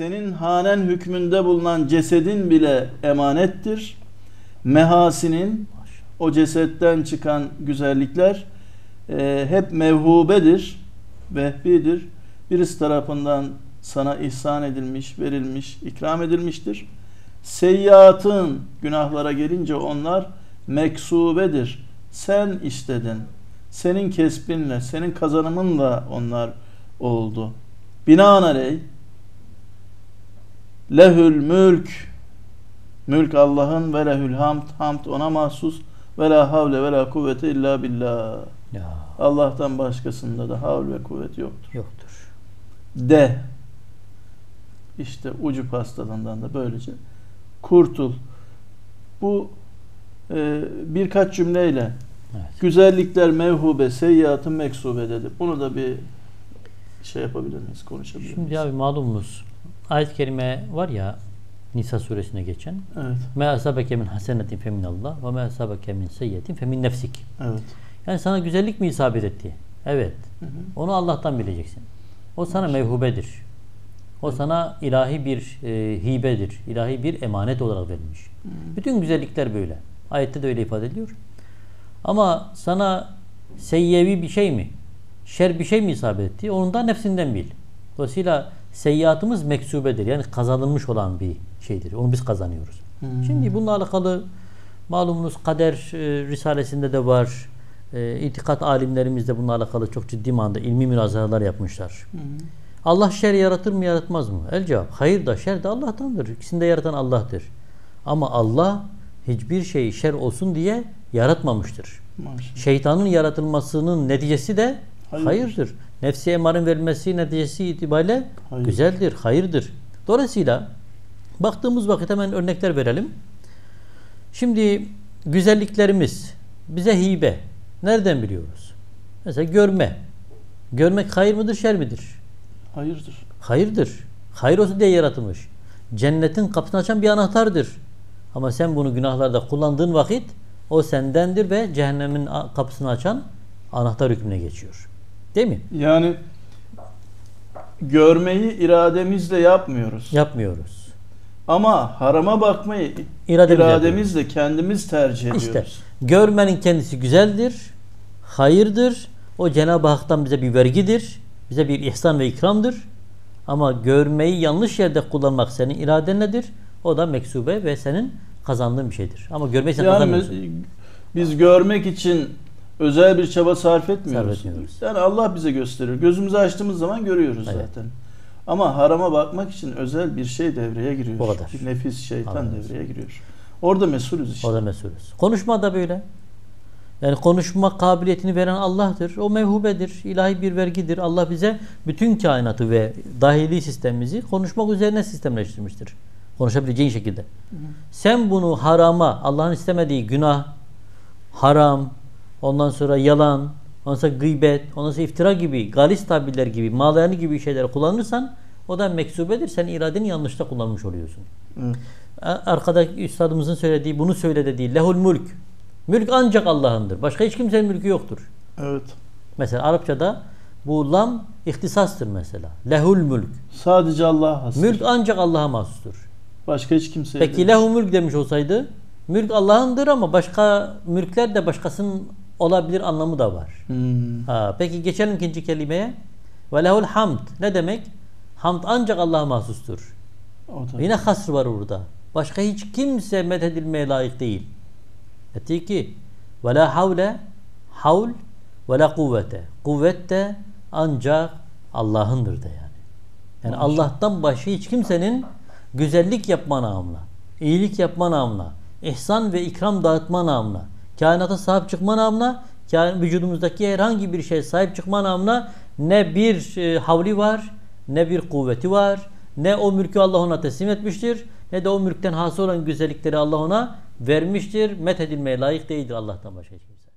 senin hanen hükmünde bulunan cesedin bile emanettir. Mehasinin o cesetten çıkan güzellikler e, hep mevhubedir, vehbidir. Birisi tarafından sana ihsan edilmiş, verilmiş, ikram edilmiştir. Seyyiatın günahlara gelince onlar meksubedir. Sen istedin. Senin kesbinle, senin kazanımınla onlar oldu. Binaenaleyh lehül mülk mülk Allah'ın ve lehül hamd hamd ona mahsus ve la havle ve la kuvvete illa billah. Ya Allah'tan başkasında da havl ve kuvvet yoktur. yoktur. De. İşte ucu hastalığından da böylece kurtul. Bu e, birkaç cümleyle Evet. güzellikler mevhube, seyyiatın meksube dedi. Bunu da bir şey yapabilir miyiz, konuşabilir miyiz? Şimdi abi malumunuz ayet-i kerime var ya Nisa suresine geçen Evet, Me asabeke min hasenetin femin Allah ve me asabeke min seyyetin femin nefsik. evet. Yani sana güzellik mi isabet etti? Evet. Hı hı. Onu Allah'tan bileceksin. O sana mevhubedir. O sana ilahi bir e, hibedir. ilahi bir emanet olarak verilmiş. Bütün güzellikler böyle. Ayette de öyle ifade ediliyor. Ama sana seyyevi bir şey mi? Şer bir şey mi isabet etti? Onu da nefsinden bil. Dolayısıyla seyyiatımız meksubedir. Yani kazanılmış olan bir şeydir. Onu biz kazanıyoruz. Hmm. Şimdi bununla alakalı malumunuz kader e, risalesinde de var. E, itikat alimlerimiz de bununla alakalı çok ciddi manada ilmi münazaralar yapmışlar. Hı. Allah şer yaratır mı yaratmaz mı? El cevap hayır da şer de Allah'tandır. İkisini de yaratan Allah'tır. Ama Allah hiçbir şeyi şer olsun diye yaratmamıştır. Maşallah. Şeytanın yaratılmasının neticesi de Hayırdır. hayırdır. Nefsi emarın verilmesi neticesi itibariyle Hayır. güzeldir, hayırdır. Dolayısıyla baktığımız vakit hemen örnekler verelim. Şimdi güzelliklerimiz bize hibe. Nereden biliyoruz? Mesela görme. Görmek hayır mıdır, şer midir? Hayırdır. Hayırdır. Hayır olsun diye yaratılmış. Cennetin kapısını açan bir anahtardır. Ama sen bunu günahlarda kullandığın vakit o sendendir ve cehennemin kapısını açan anahtar hükmüne geçiyor. Değil mi? Yani görmeyi irademizle yapmıyoruz. Yapmıyoruz. Ama harama bakmayı İrademizle irademizle kendimiz tercih ediyoruz. İşte görmenin kendisi güzeldir, hayırdır. O Cenab-ı Hak'tan bize bir vergidir, bize bir ihsan ve ikramdır. Ama görmeyi yanlış yerde kullanmak senin iradenledir. O da meksube ve senin kazandığın bir şeydir. Ama görmeyi sen Yani kazanmıyorsun. biz görmek için özel bir çaba sarf etmiyoruz. Sarf etmiyoruz. Yani Allah bize gösteriyor. Gözümüzü açtığımız zaman görüyoruz Evet. zaten. Ama harama bakmak için özel bir şey devreye giriyor. O kadar. Bir nefis şeytan Anladım. devreye giriyor. Orada mesulüz işte. O da mesulüz. Konuşma da böyle. Yani konuşma kabiliyetini veren Allah'tır. O mevhubedir. ilahi bir vergidir. Allah bize bütün kainatı ve dahili sistemimizi konuşmak üzerine sistemleştirmiştir. Konuşabileceğin şekilde. Sen bunu harama, Allah'ın istemediği günah, haram, ondan sonra yalan, ondan sonra gıybet, ondan sonra iftira gibi, galis tabirler gibi, malayani gibi şeyler kullanırsan o da meksubedir. Sen iradeni yanlışta kullanmış oluyorsun. Evet. Arkadaki üstadımızın söylediği, bunu söyle dediği lehul mülk. Mülk ancak Allah'ındır. Başka hiç kimsenin mülkü yoktur. Evet. Mesela Arapçada bu lam ihtisastır mesela. Lehul mülk. Sadece Allah'a has. Mülk ancak Allah'a mahsustur. Başka hiç kimseye Peki lehu mülk demiş olsaydı mülk Allah'ındır ama başka mülkler de başkasının olabilir anlamı da var. Hmm. Ha, peki geçelim ikinci kelimeye. Ve lehul hamd. Ne demek? Hamd ancak Allah'a mahsustur. O. Yine hasr var burada. Başka hiç kimse methedilmeye layık değil. Etti ki ve la havle havl ve la kuvvete. Kuvvet de ancak Allah'ındır da yani. Yani Maşallah. Allah'tan başka hiç kimsenin güzellik yapma namına, iyilik yapma namına, ihsan ve ikram dağıtma namına, Kainata sahip çıkma namına, kain, vücudumuzdaki herhangi bir şeye sahip çıkma namına ne bir e, havli var, ne bir kuvveti var, ne o mülkü Allah ona teslim etmiştir, ne de o mülkten hasıl olan güzellikleri Allah ona vermiştir. Methedilmeye layık değildir Allah'tan başka hiç kimse.